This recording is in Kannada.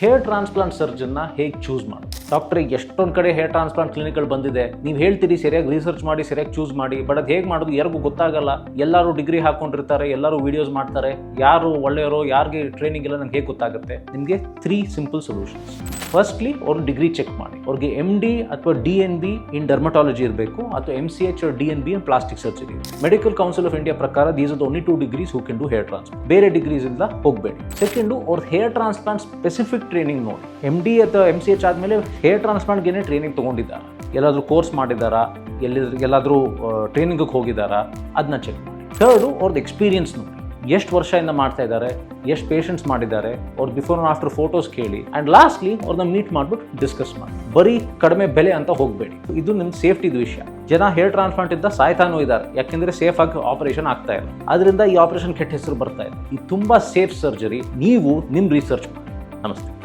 ಹೇರ್ ಟ್ರಾನ್ಸ್ಪ್ಲಾಂಟ್ ಸರ್ಜನ್ನ ಹೇಗೆ ಚೂಸ್ ಮಾಡಿ ಡಾಕ್ಟರ್ ಎಷ್ಟೊಂದು ಕಡೆ ಹೇರ್ ಟ್ರಾನ್ಸ್ಪ್ಲಾಂಟ್ ಕ್ಲಿನಿಕ್ಗಳು ಬಂದಿದೆ. ನೀವು ಹೇಳ್ತೀರಿ ಸರಿಯಾಗಿ ರಿಸರ್ಚ್ ಮಾಡಿ, ಸರಿಯಾಗಿ ಚೂಸ್ ಮಾಡಿ ಬಟ್ ಅದು ಹೇಗೆ ಮಾಡೋದು ಯಾರಿಗೂ ಗೊತ್ತಾಗಲ್ಲ. ಎಲ್ಲರೂ ಡಿಗ್ರಿ ಹಾಕೊಂಡಿರ್ತಾರೆ, ಎಲ್ಲರೂ ವಿಡಿಯೋಸ್ ಮಾಡ್ತಾರೆ. ಯಾರು ಒಳ್ಳೆಯವರು ಯಾರಿಗೆ ಟ್ರೈನಿಂಗ್ ಇಲ್ಲ ನಂಗೆ ಹೇಗೆ ಗೊತ್ತಾಗುತ್ತೆ? ನಿಮಗೆ ತ್ರೀ ಸಿಂಪಲ್ ಸೊಲ್ಯೂಷನ್ಸ್ ಫಸ್ಟ್ಲಿ ಅವ್ರ ಡಿಗ್ರಿ ಚೆಕ್ ಮಾಡಿ. ಅವ್ರಿಗೆ ಎಂ ಡಿ ಅಥವಾ D N B in dermatology ಇರಬೇಕು, ಅಥವಾ M C H D N B in plastic surgery medical council of India ಪ್ರಕಾರ these are only two degrees who can do hair transplant ಬೇರೆ ಡಿಗ್ರೀಸ್ ಇಂದ ಹೋಗಬೇಡಿ. ಸೆಕೆಂಡು ಅವ್ರ ಹೇರ್ ಟ್ರಾನ್ಸ್ಪ್ಲಾಂಟ್ ಸ್ಪೆಸಿಫಿಕ್ ಟ್ರೈನಿಂಗ್ ನೋಡಿ. ಎಂ ಡಿ ಅಥವಾ ಎಂ ಸಿ ಎಚ್ ಆದಮೇಲೆ ಹೇರ್ ಟ್ರಾನ್ಸ್ಪ್ಲಾಂಟ್ಗೆ ಟ್ರೈನಿಂಗ್ ತೊಗೊಂಡಿದ್ದಾರೆ, ಎಲ್ಲಾದರೂ ಕೋರ್ಸ್ ಮಾಡಿದ್ದಾರಾ, ಎಲ್ಲಿ, ಎಲ್ಲಾದರೂ ಟ್ರೈನಿಂಗಿಗೆ ಹೋಗಿದ್ದಾರಾ ಅದನ್ನ ಚೆಕ್ ಮಾಡಿ. ಥರ್ಡು ಅವ್ರದ್ದು ಎಕ್ಸ್ಪೀರಿಯನ್ಸ್ ನೋಡಿ. ಎಷ್ಟು ವರ್ಷದಿಂದ ಮಾಡ್ತಾ ಇದ್ದಾರೆ, ಎಷ್ಟು ಪೇಷಂಟ್ಸ್ ಮಾಡಿದ್ದಾರೆ ಅವ್ರ ಬಿಫೋರ್ ಆ್ಯಂಡ್ ಆಫ್ಟರ್ ಫೋಟೋಸ್ ಕೇಳಿ ಆ್ಯಂಡ್ ಲಾಸ್ಟ್ಲಿ ಅವ್ರನ್ನ ಮೀಟ್ ಮಾಡ್ಬಿಟ್ಟು ಡಿಸ್ಕಸ್ ಮಾಡಿ. ಬರೀ ಕಡಿಮೆ ಬೆಲೆ ಅಂತ ಹೋಗಬೇಡಿ. ಇದು ನಿಮ್ಮ ಸೇಫ್ಟಿದು ವಿಷಯ. ಜನ ಹೇರ್ ಟ್ರಾನ್ಸ್ಪ್ಲಾಂಟ್ ಇಂದ ಸಾಯ್ತಾನೂ ಇದ್ದಾರೆ. ಯಾಕೆಂದ್ರೆ ಸೇಫ್ ಆಗಿ ಆಪರೇಷನ್ ಆಗ್ತಾ ಇಲ್ಲ. ಅದರಿಂದ ಈ ಆಪರೇಷನ್ ಕೆಟ್ಟ ಹೆಸರು ಬರ್ತಾ ಇದೆ. ಇದು ತುಂಬಾ ಸೇಫ್ ಸರ್ಜರಿ ನೀವು ನಿಮ್ಮ ರಿಸರ್ಚ್ ಮಾಡಿ. ನಮಸ್ತೆ.